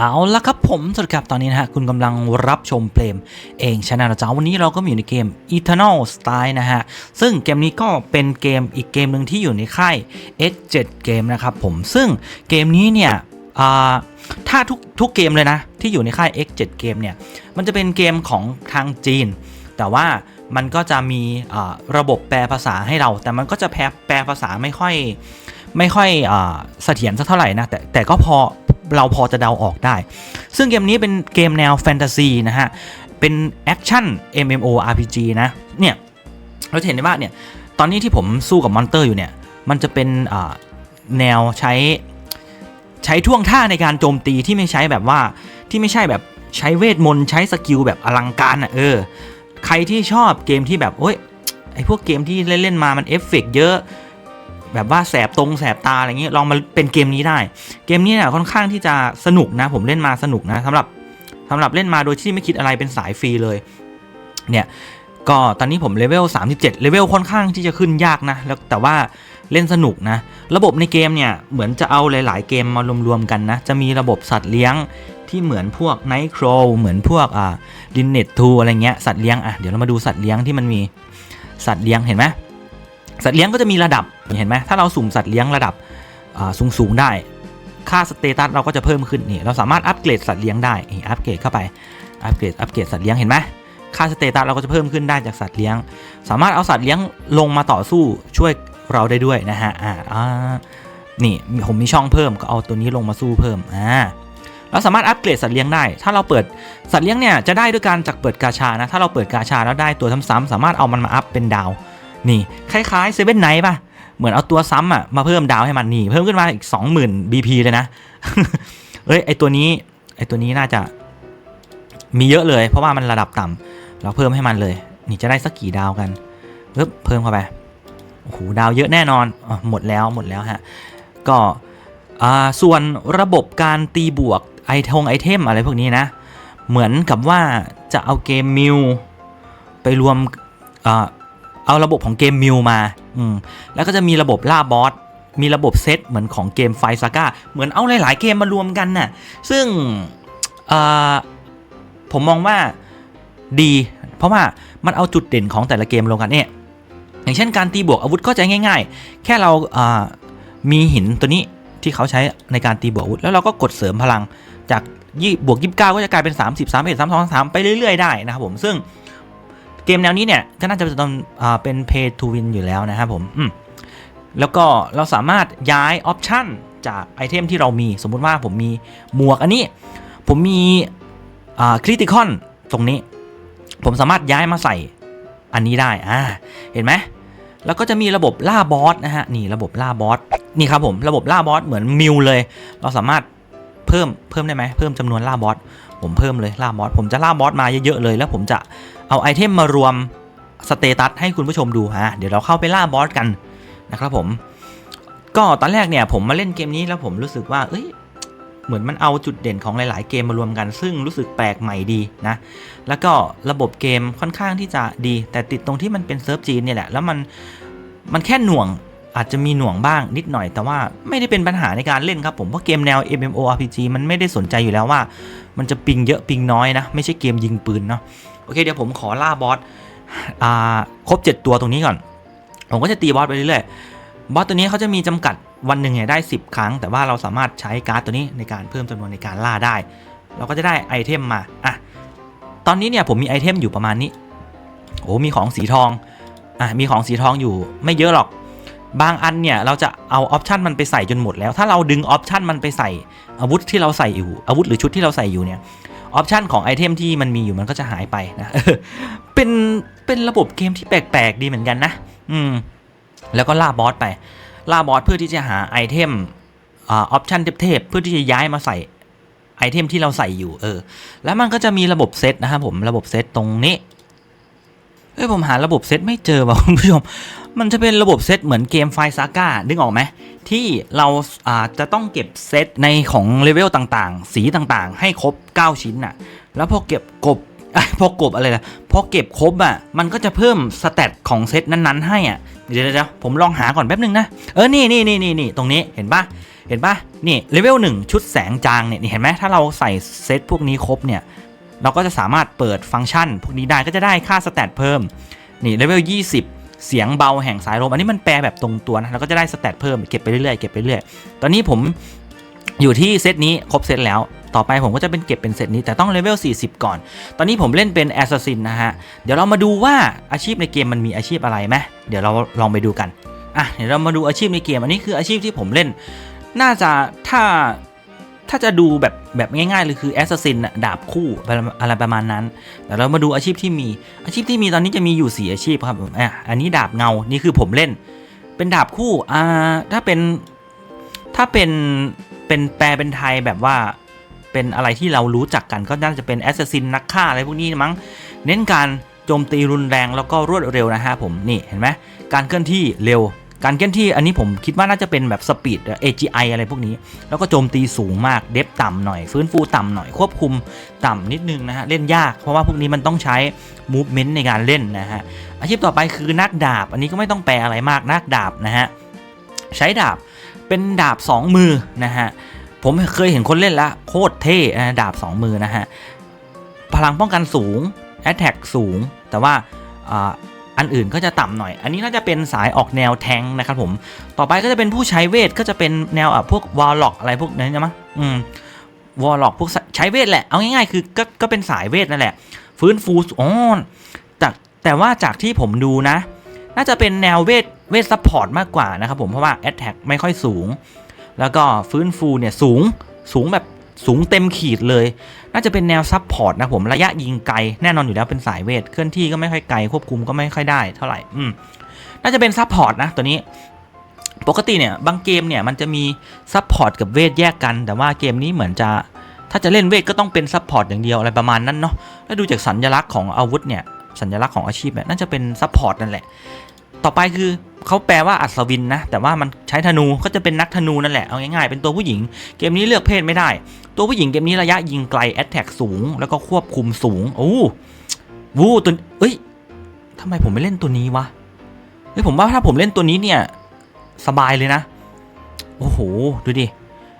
เอาละครับผมสวัสดีครับตอนนี้นะฮะคุณกำลังรับชมเปรมเองชนะเจ้าวันนี้เราก็มีอยู่ในเกม Eternal Style นะฮะ ซึ่งเกมนี้ก็เป็นเกมอีกเกมหนึ่งที่อยู่ในค่าย X7 เกมนะครับผมซึ่งเกมนี้เนี่ยถ้าทุกทุกเกมเลยนะ ที่อยู่ในค่าย X7 เกมเนี่ย มันจะเป็นเกมของทางจีน แต่ว่ามันก็จะมีอ่าระบบแปลภาษาให้เรา แต่มันก็จะแปลแปลภาษาไม่ค่อยไม่ค่อยเสถียรสักเท่าไหร่นะแต่แต่ก็พอ เราพอจะเดาออกได้ ซึ่งเกมนี้เป็นเกมแนวแฟนตาซีนะฮะ เป็นแอคชั่น MMORPG นะ เนี่ย เราจะเห็นได้ว่าเนี่ย ตอนนี้ที่ผมสู้กับมอนเตอร์อยู่เนี่ย มันจะเป็นแนวใช้ใช้ท่วงท่าในการโจมตีที่ไม่ใช้แบบว่าที่ไม่ใช่แบบใช้เวทมนต์ใช้สกิลแบบอลังการอะเออ ใครที่ชอบเกมที่แบบโอ้ยไอพวกเกมที่เล่นๆมามันเอฟเฟกต์เยอะ แบบว่าแสบตรงแสบตาอะไรเงี้ยลองมาเป็นเกมนี้ได้ เกมนี้เนี่ยค่อนข้างที่จะสนุกนะ ผมเล่นมาสนุกนะสำหรับสำหรับเล่นมาโดยที่ไม่คิดอะไรเป็นสายฟรีเลย เนี่ยก็ตอนนี้ผมเลเวล 37 เลเวลค่อนข้างที่จะขึ้นยากนะ แล้วแต่ว่าเล่นสนุกนะ ระบบในเกมเนี่ยเหมือนจะเอาหลาย ๆ เกมมารวม ๆ กันนะ จะมีระบบสัตว์เลี้ยงที่เหมือนพวก Night Crow เหมือนพวกอ่า l i n n e t 2อะไรเงี้ยสัตว์เลี้ยงอะเดี๋ยวเรามาดูสัตว์เลี้ยงที่มันมีสัตว์เลี้ยงเห็นไหม สัตว์เลี้ยงก็จะมีระดับเห็นไหมถ้าเราสุ่มสัตว์เลี้ยงระดับสูงสูงๆได้ ค่าสเตตัสเราก็จะเพิ่มขึ้นนี่เราสามารถอัปเกรดสัตว์เลี้ยงได้อัปเกรดเข้าไปอัปเกรดอัปเกรดสัตว์เลี้ยงเห็นไหมค่าสเตตัสเราก็จะเพิ่มขึ้นได้จากสัตว์เลี้ยง สามารถเอาสัตว์เลี้ยงลงมาต่อสู้ช่วยเราได้ด้วยนะฮะอ่าอ่านี่ผมมีช่องเพิ่มก็เอาตัวนี้ลงมาสู้เพิ่มอ่าเราสามารถอัปเกรดสัตว์เลี้ยงได้ ถ้าเราเปิดสัตว์เลี้ยงเนี่ยจะได้ด้วยการจากเปิดกาชานะ ถ้าเราเปิดกาชาแล้วได้ตัวซ้ำๆสามารถเอามันมาอัพเป็นดาว นี่คล้ายๆเซเว่นไนท์ป่ะ เหมือนเอาตัวซ้ำอะมาเพิ่มดาวให้มันนี่ เพิ่มขึ้นมาอีก 20,000 BP เลยนะ เอ้ยไอตัวนี้ไอตัวนี้น่าจะมีเยอะเลย เพราะว่ามันระดับต่ำเราเพิ่มให้มันเลย นี่จะได้สักกี่ดาวกันเพิ่มเข้าไปโอ้โหดาวเยอะแน่นอนอหมดแล้วหมดแล้วฮะก็ส่วนระบบการตีบวกไอทงไอเทมอะไรพวกนี้นะ เหมือนกับว่าจะเอาเกมมิวไปรวมอ่า เอาระบบของเกมมิวมาอืมแล้วก็จะมีระบบล่าบอสมีระบบเซตเหมือนของเกมไฟซาก้าเหมือนเอาหลาย ๆ เกมมารวมกันน่ะซึ่งผมมองว่าดี เพราะว่ามันเอาจุดเด่นของแต่ละเกมรวมกันเนี่ยอย่างเช่นการตีบวกอาวุธก็จะง่าย ๆ แค่เราามีหินตัวนี้ที่เขาใช้ในการตีบวกอาวุธแล้วเราก็กดเสริมพลังจากยี่บวกยี่สิบเก้าก็จะกลายเป็น30 3 1 3 2 3ไปเรื่อย ๆ ได้นะครับผมซึ่ง เกมแนวนี้เนี่ยก็น่าจะเป็นเป็น pay to win อยู่แล้วนะครับผมมแล้วก็เราสามารถย้ายออปชันจากไอเทมที่เรามีสมมุติว่าผมมีหมวกอันนี้ ผมมีคริติคอนตรงนี้ ผมสามารถย้ายมาใส่อันนี้ได้อ่าเห็นไหมแล้วก็จะมีระบบล่าบอสนะฮะนี่ระบบล่าบอสนี่ครับผมระบบล่าบอสเหมือนมิวเลย เราสามารถเพิ่มเพิ่มได้ไหมเพิ่มจำนวนล่าบอสผมเพิ่มเลยล่าบอสผมจะล่าบอสมาเยอะๆเลย แล้วผมจะ เอาไอเทมมารวมสเตตัสให้คุณผู้ชมดูฮะเดี๋ยวเราเข้าไปล่าบอสกันนะครับผม ก็ตอนแรกเนี่ยผมมาเล่นเกมนี้แล้วผมรู้สึกว่า เอ้ยเหมือนมันเอาจุดเด่นของหลาย ๆ เกมมารวมกัน ซึ่งรู้สึกแปลกใหม่ดีนะ แล้วก็ระบบเกมค่อนข้างที่จะดี แต่ติดตรงที่มันเป็นเซิร์ฟจีนเนี่ยแหละ แล้วมันมันแค่หน่วงอาจจะมีหน่วงบ้างนิดหน่อย แต่ว่าไม่ได้เป็นปัญหาในการเล่นครับผมเพราะเกมแนว MMORPG มันไม่ได้สนใจอยู่แล้วว่า มันจะปิงเยอะปิงน้อยนะ ไม่ใช่เกมยิงปืนเนาะ โอเคเดี๋ยวผมขอล่าบอสอ่าครบ 7 ตัวตรงนี้ก่อน ผมก็จะตีบอสไปเรื่อยๆบอสตัวนี้เขาจะมีจำกัดวันหนึ่งเนี่ยได้ 10 ครั้ง แต่ว่าเราสามารถใช้การ์ดตัวนี้ในการเพิ่มจำนวนในการล่าได้ เราก็จะได้ไอเทมมาอะตอนนี้เนี่ยผมมีไอเทมอยู่ประมาณนี้โอ้มีของสีทองอะมีของสีทองอยู่ไม่เยอะหรอกบางอันเนี่ยเราจะเอาออปชันมันไปใส่จนหมดแล้ว ถ้าเราดึงออปชันมันไปใส่อาวุธที่เราใส่อยู่อาวุธหรือชุดที่เราใส่อยู่เนี่ย ออปชันของไอเทมที่มันมีอยู่มันก็จะหายไปนะเป็นเป็นระบบเกมที่แปลกๆดีเหมือนกันนะอืมแล้วก็ล่าบอสไป ล่าบอสเพื่อที่จะหาไอเทมอ่าออปชันเทพๆเพื่อที่จะย้ายมาใส่ไอเทมที่เราใส่อยู่เออ แล้วมันก็จะมีระบบเซตนะครับผมระบบเซตตรงนี้ เฮ้ยผมหาระบบเซตไม่เจอว่ะคุณผู้ชม มันจะเป็นระบบเซตเหมือนเกมไฟซาก้าดึงออกไหมที่เราอ่าจะต้องเก็บเซตในของเลเวลต่างๆ สีต่างๆ ให้ครบ 9 ชิ้นน่ะ แล้วพอเก็บกบอพอกบอะไรละพอเก็บครบอะ มันก็จะเพิ่มสเตตของเซตนั้นๆ ให้อะ เดี๋ยวเดี๋ยวผมลองหาก่อนแป๊บนึงนะ เออ นี่นี่นี่นี่นี่ตรงนี้เห็นปะเห็นปะนี่เลเวลหนึ่งชุดแสงจางเนี่ย นี่เห็นไหมถ้าเราใส่เซตพวกนี้ครบเนี่ย เราก็จะสามารถเปิดฟังก์ชัน พวกนี้ได้ก็จะได้ค่าสเตตเพิ่ม นี่เลเวล 20 เสียงเบาแห่งสายลม อันนี้มันแปลแบบตรงตัวนะเราก็จะได้สเตตเพิ่มเก็บไปเรื่อยๆเก็บไปเรื่อยตอนนี้ผมอยู่ที่เซตนี้ครบเซตแล้วต่อไปผมก็จะเป็นเก็บเป็นเซตนี้แต่ต้องเลเวล 40 ก่อน ตอนนี้ผมเล่นเป็นแอสซัสซินนะฮะ เดี๋ยวเรามาดูว่าอาชีพในเกมมันมีอาชีพอะไรไหมเดี๋ยวเราลองไปดูกัน อะ เดี๋ยวเรามาดูอาชีพในเกม อันนี้คืออาชีพที่ผมเล่น น่าจะถ้า ถ้าจะดูแบบแบบง่ายๆเลยคือแอสซัสซินดาบคู่อะไรประมาณนั้น แต่เรามาดูอาชีพที่มีอาชีพที่มีตอนนี้จะมีอยู่ 4 อาชีพครับอะอันนี้ดาบเงา นี่คือผมเล่น เป็นดาบคู่อ่าถ้าเป็นถ้าเป็นเป็นแปลเป็นไทยแบบว่าเป็นอะไรที่เรารู้จักกันก็น่าจะเป็นแอสซัสซินนักฆ่าอะไรพวกนี้มั้ง เน้นการโจมตีรุนแรงแล้วก็รวดเร็วนะฮะผมนี่เห็นไหมการเคลื่อนที่เร็ว การเคลื่อนที่อันนี้ผมคิดว่าน่าจะเป็นแบบสปีด AGI อะไรพวกนี้ แล้วก็โจมตีสูงมากเดฟต่ำหน่อย ฟื้นฟูต่ำหน่อยควบคุมต่ำนิดนึงนะฮะ เล่นยากเพราะว่าพวกนี้มันต้องใช้ movement ในการเล่นนะฮะ อาชีพต่อไปคือนักดาบ อันนี้ก็ไม่ต้องแปลอะไรมากนักดาบนะฮะ ใช้ดาบเป็นดาบ 2 มือนะฮะ ผมเคยเห็นคนเล่นละโคตรเท่ดาบ 2 มือนะฮะ พลังป้องกันสูง Attack สูงแต่ว่า อันอื่นก็จะต่ำหน่อย อันนี้น่าจะเป็นสายออกแนวแทงนะครับผม ต่อไปก็จะเป็นผู้ใช้เวทก็จะเป็นแนวอะพวกวอลล็อกอะไรพวกนั้นใช่ไหมอืมวอลล็อกพวกใช้เวทแหละ เอาง่ายๆ คือก็ก็เป็นสายเวทนั่นแหละ ฟื้นฟูอ๋อแต่แต่ว่าจากที่ผมดูนะ น่าจะเป็นแนวเวทเวทซัพพอร์ตมากกว่านะครับผมเพราะว่า Attack ไม่ค่อยสูง แล้วก็ฟื้นฟูเนี่ยสูงสูงแบบสูงเต็มขีดเลย น่าจะเป็นแนวซับพอร์ตนะผมระยะยิงไกลแน่นอนอยู่แล้วเป็นสายเวทเคลื่อนที่ก็ไม่ค่อยไกลควบคุมก็ไม่ค่อยได้เท่าไหร่อืมน่าจะเป็นซับพอร์ตนะตัวนี้ปกติเนี่ยบางเกมเนี่ยมันจะมีซับพอร์ตกับเวทแยกกัน แต่ว่าเกมนี้เหมือนจะถ้าจะเล่นเวทก็ต้องเป็นซับพอร์ตอย่างเดียวอะไรประมาณนั้นเนาะแล้วดูจากสัญลักษณ์ของอาวุธเนี่ยสัญลักษณ์ของอาชีพเนี่ยน่าจะเป็นซับพอร์ตนั่นแหละ ต่อไปคือเขาแปลว่าอัศวินนะ แต่ว่ามันใช้ธนูก็จะเป็นนักธนูนั่นแหละ เอาง่ายๆ เป็นตัวผู้หญิง เกมนี้เลือกเพศไม่ได้ ตัวผู้หญิงเกมนี้ระยะยิงไกลแอตแทกสูง แล้วก็ควบคุมสูง โอ้วูตัวเอ้ยทำไมผมไม่เล่นตัวนี้วะเฮ้ยผมว่าถ้าผมเล่นตัวนี้เนี่ยสบายเลยนะ โอ้โห ดูดิ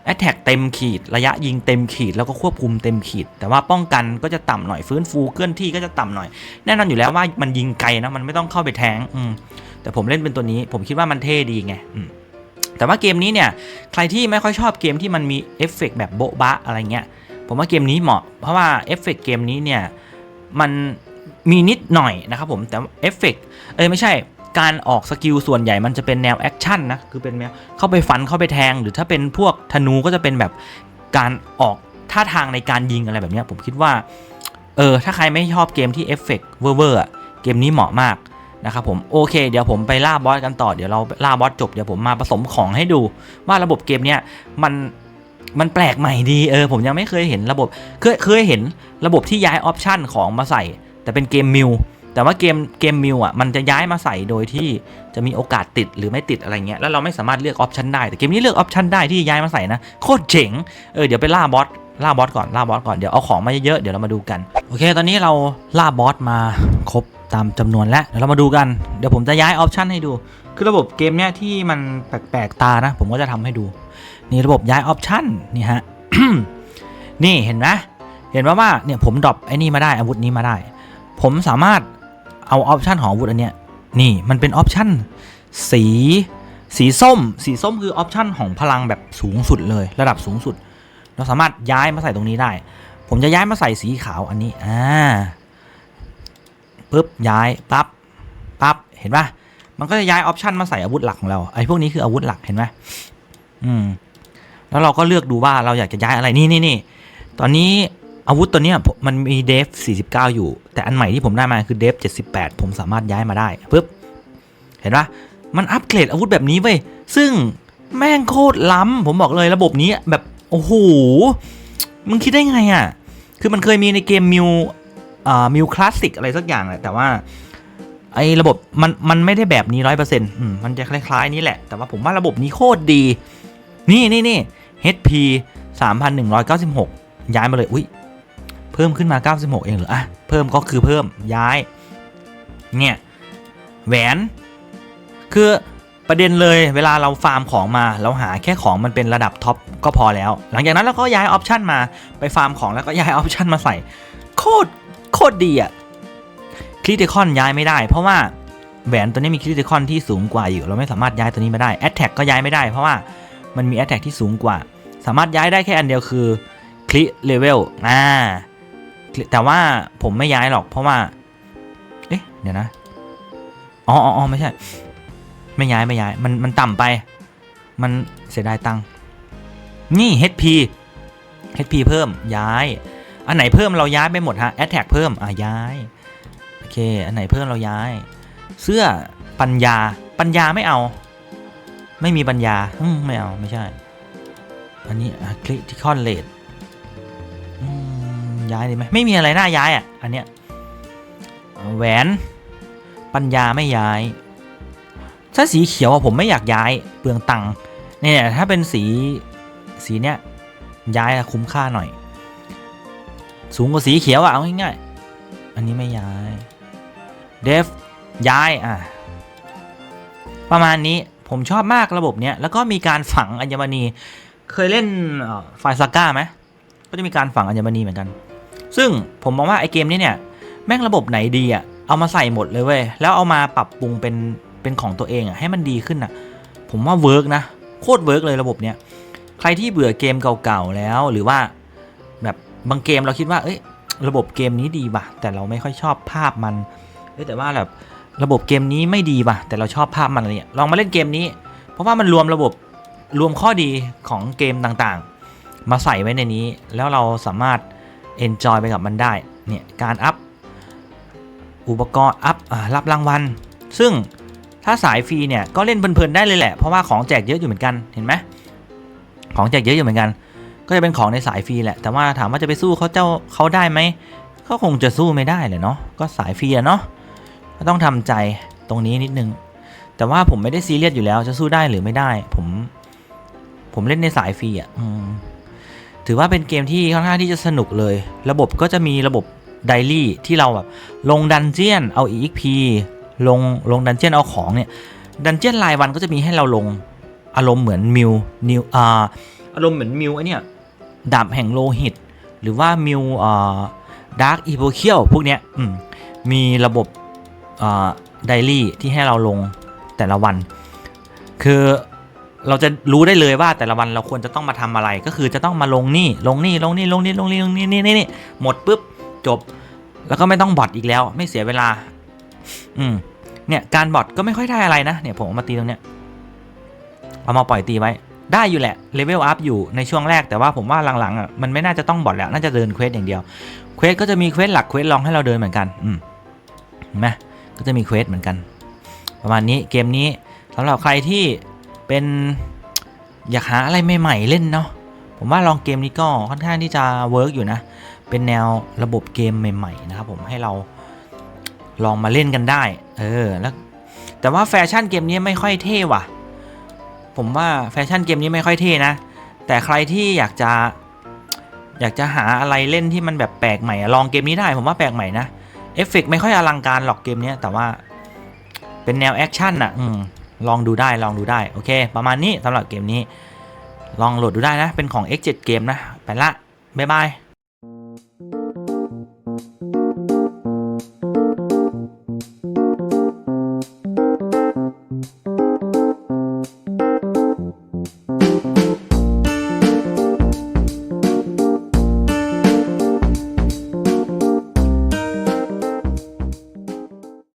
แอตแทกเต็มขีด ระยะยิงเต็มขีด แล้วก็ควบคุมเต็มขีด แต่ว่าป้องกันก็จะต่ำหน่อยฟื้นฟูเคลื่อนที่ก็จะต่ำหน่อย แน่นอนอยู่แล้วว่ามันยิงไกลนะ มันไม่ต้องเข้าไปแทง อืม แต่ผมเล่นเป็นตัวนี้ผมคิดว่ามันเท่ดีไงแต่ว่าเกมนี้เนี่ยใครที่ไม่ค่อยชอบเกมที่มันมีเอฟเฟกต์แบบโบ๊ะบะอะไรเงี้ยผมว่าเกมนี้เหมาะ เพราะว่าเอฟเฟกต์เกมนี้เนี่ยมันมีนิดหน่อยนะครับผมแต่เอฟเฟกต์เอ้ยไม่ใช่การออกสกิลส่วนใหญ่มันจะเป็นแนวแอคชั่นนะคือเป็นแนวเข้าไปฟันเข้าไปแทง หรือถ้าเป็นพวกธนูก็จะเป็นแบบการออกท่าทางในการยิงอะไรแบบนี้ผมคิดว่าเออถ้าใครไม่ชอบเกมที่เอฟเฟกต์เวอร์เกมนี้เหมาะมาก นะครับผมโอเค เดี๋ยวผมไปล่าบอสกันต่อเดี๋ยวเราล่าบอสจบเดี๋ยวผมมาผสมของให้ดูว่าระบบเกมเนี้ยมันมันแปลกใหม่ดีเออผมยังไม่เคยเห็นระบบเคยเคยเห็นระบบที่ย้ายออปชันของมาใส่ แต่เป็นเกมมิวแต่ว่าเกมเกมมิวอะมันจะย้ายมาใส่โดยที่จะมีโอกาสติดหรือไม่ติดอะไรเงี้ยแล้วเราไม่สามารถเลือกออปชันได้แต่เกมนี้เลือกออปชันได้ที่ย้ายมาใส่นะโคตรเจ๋งเออเดี๋ยวไปล่าบอสล่าบอสก่อนล่าบอสก่อนเดี๋ยวเอาของมาเยอะๆเดี๋ยวเรามาดูกันโอเค ตอนนี้เราล่าบอสมาครบ ตามจำนวนแล้วเดี๋ยวเรามาดูกัน เดี๋ยวผมจะย้ายออปชันให้ดู คือระบบเกมเนี้ยที่มันแปลกๆตานะ ผมก็จะทำให้ดู นี่ระบบย้ายออปชันนี่ฮะ นี่เห็นไหมเห็นว่าว่าเนี่ยผมดรอปไอ้นี่มาได้อาวุธนี้มาได้ ผมสามารถเอาออปชันของอาวุธอันเนี้ยนี่มันเป็นออปชันสีสีส้ม สีส้มคือออปชันของพลังแบบสูงสุดเลย ระดับสูงสุด เราสามารถย้ายมาใส่ตรงนี้ได้ ผมจะย้ายมาใส่สีขาวอันนี้ อ่า ปุ๊บย้ายปั๊บปั๊บเห็นปะมันก็จะย้ายออปชันมาใส่อาวุธหลักของเราไอ้พวกนี้คืออาวุธหลักเห็นไหมอืมแล้วเราก็เลือกดูว่าเราอยากจะย้ายอะไรนี่นี่นี่ตอนนี้อาวุธตัวเนี้ยมันมีเดฟ 49 อยู่ แต่อันใหม่ที่ผมได้มาคือเดฟ 78 ผมสามารถย้ายมาได้ปุ๊บเห็นปะมันอัปเกรดอาวุธแบบนี้เว้ยซึ่งแม่งโคตรล้ำผมบอกเลยระบบนี้แบบ โอ้โหมึงคิดได้ไงอะ คือมันเคยมีในเกมมิว มิวคลาสสิกอะไรสักอย่างแหละแต่ว่าไอ้ระบบมันมันไม่ได้แบบนี้ร้อยเปอร์เซ็นต์มันจะคล้ายๆนี้แหละ แต่ว่าผมว่าระบบนี้โคตรดี นี่นี่นี่ HP 3,196 ย้ายมาเลย อุ้ยเพิ่มขึ้นมา 96 เองเหรออะเพิ่มก็คือเพิ่มย้าย เนี่ย แหวน คือประเด็นเลยเวลาเราฟาร์มของมา เราหาแค่ของมันเป็นระดับท็อปก็พอแล้ว หลังจากนั้นเราก็ย้ายออปชันมาไปฟาร์มของแล้วก็ย้ายออปชันมาใส่ โคตร คตรดีอะคริติคอนย้ายไม่ได้ เพราะว่าแหวนตัวนี้มีคริติคอนที่สูงกว่าอยู่ เราไม่สามารถย้ายตัวนี้มาได้แอตแทกก็ย้ายไม่ได้ เพราะว่ามันมี Attack ที่สูงกว่า สามารถย้ายได้แค่อันเดียวคือคลิเลเวลอ่าแต่ว่าผมไม่ย้ายหรอก เพราะว่า เอ๊ะเดี๋ยวนะอ๋ออ๋อไม่ใช่ ไม่ย้ายไม่ย้าย มันมันต่ำไป มันเสียดายตังค์นี่ HP HP เพิ่มย้าย อันไหนเพิ่มเราย้ายไปหมดฮะ Attack เพิ่มอะย้ายโอเคอันไหนเพิ่มเราย้าย เสื้อปัญญาปัญญาไม่เอา ไม่มีปัญญาไม่เอาไม่ใช่ อันนี้คลิทิคอนเลดย้ายดีไหมไม่มีอะไรน่าย้ายอะอันเนี้ยแหวนปัญญาไม่ย้าย ถ้าสีเขียวผมไม่อยากย้ายเปลืองตังค์เนี่ยถ้าเป็นสีสีเนี้ยย้ายคุ้มค่าหน่อย สูงกว่าสีเขียวอะเอาง่ายๆ อันนี้ไม่ย้ายเดฟย้ายอะ ประมาณนี้ผมชอบมากระบบเนี้ย แล้วก็มีการฝังอัญมณี เคยเล่นไฟซาก้าไหมก็จะมีการฝังอัญมณีเหมือนกัน ซึ่งผมมองว่าไอเกมนี้เนี่ย แม่งระบบไหนดีอะเอามาใส่หมดเลยเว้ย แล้วเอามาปรับปรุงเป็นเป็นของตัวเองอะให้มันดีขึ้นอะผมว่าเวิร์กนะ โคตรเวิร์กเลยระบบเนี้ย ใครที่เบื่อเกมเก่าๆแล้วหรือว่า บางเกมเราคิดว่าเอ้ยระบบเกมนี้ดีป่ะ แต่เราไม่ค่อยชอบภาพมันเอ้ยแต่ว่าแบบระบบเกมนี้ไม่ดีป่ะ แต่เราชอบภาพมันอะไรเนี่ยลองมาเล่นเกมนี้ เพราะว่ามันรวมระบบรวมข้อดีของเกมต่างๆ มาใส่ไว้ในนี้ แล้วเราสามารถ enjoy ไปกับมันได้เนี่ยการอัพอุปกรณ์อัพรับรางวัล ซึ่งถ้าสายฟรีเนี่ยก็เล่นเพลินๆได้เลยแหละ เพราะว่าของแจกเยอะอยู่เหมือนกันเห็นไหมของแจกเยอะอยู่เหมือนกัน ก็จะเป็นของในสายฟรีแหละ แต่ว่าถามว่าจะไปสู้เขาเจ้าเขาได้ไหมก็คงจะสู้ไม่ได้เลยเนาะก็สายฟรีอะเนาะก็ต้องทำใจตรงนี้นิดนึง แต่ว่าผมไม่ได้ซีเรียสอยู่แล้วจะสู้ได้หรือไม่ได้ ผม ผมเล่นในสายฟรีอะถือว่าเป็นเกมที่ค่อนข้างที่จะสนุกเลย ระบบก็จะมีระบบไดรี่ที่เราแบบลงดันเจียนเอา EXP ลงลงดันเจียนเอาของเนี่ยดันเจียนรายวันก็จะมีให้เราลงอารมณ์เหมือนมิวนิวอ่าอารมณ์เหมือนมิวไอเนี่ย ดาบแห่งโลหิต หรือว่ามิวอ่าดาร์กอีโพเคียวพวกเนี้ยมีระบบไดรี่ที่ให้เราลงแต่ละวัน คือเราจะรู้ได้เลยว่าแต่ละวันเราควรจะต้องมาทำอะไร ก็คือจะต้องมาลงนี่ลงนี่ลงนี่ลงนี่ลงนี่ลงนี่นี่นี่หมดปุ๊บจบ แล้วก็ไม่ต้องบอทอีกแล้ว ไม่เสียเวลา อืมเนี่ยการบอทก็ไม่ค่อยได้อะไรนะเนี่ยผมเอามาตีตรงเนี้ยเอามาปล่อยตีไว้ ได้อยู่แหละเลเวลอัพอยู่ในช่วงแรกแต่ว่าผมว่าหลังๆอะมันไม่น่าจะต้องบอทแล้วน่าจะเดินเควสอย่างเดียวเควสก็จะมีเควสหลักเควสรองให้เราเดินเหมือนกันอืมเห็นไหมก็จะมีเควสเหมือนกัน ประมาณนี้เกมนี้สำหรับใครที่เป็นอยากหาอะไรใหม่ๆเล่นเนาะผมว่าลองเกมนี้ก็ค่อนข้างที่จะเวิร์กอยู่นะ เป็นแนวระบบเกมใหม่ๆนะครับผมให้เราลองมาเล่นกันได้ เออแล้วแต่ว่าแฟชั่นเกมนี้ไม่ค่อยเท่ว่ะ ผมว่าแฟชั่นเกมนี้ไม่ค่อยเท่นะ แต่ใครที่อยากจะอยากจะหาอะไรเล่นที่มันแบบแปลกใหม่ลองเกมนี้ได้ผมว่าแปลกใหม่นะเอฟเฟกไม่ค่อยอลังการหรอกเกมนี้แต่ว่าเป็นแนวแอคชั่นอะอลองดูได้ลองดูได้โอเค ประมาณนี้สำหรับเกมนี้ ลองโหลดดูได้นะ เป็นของ X7 เกมนะ ไปละ บ๊ายบาย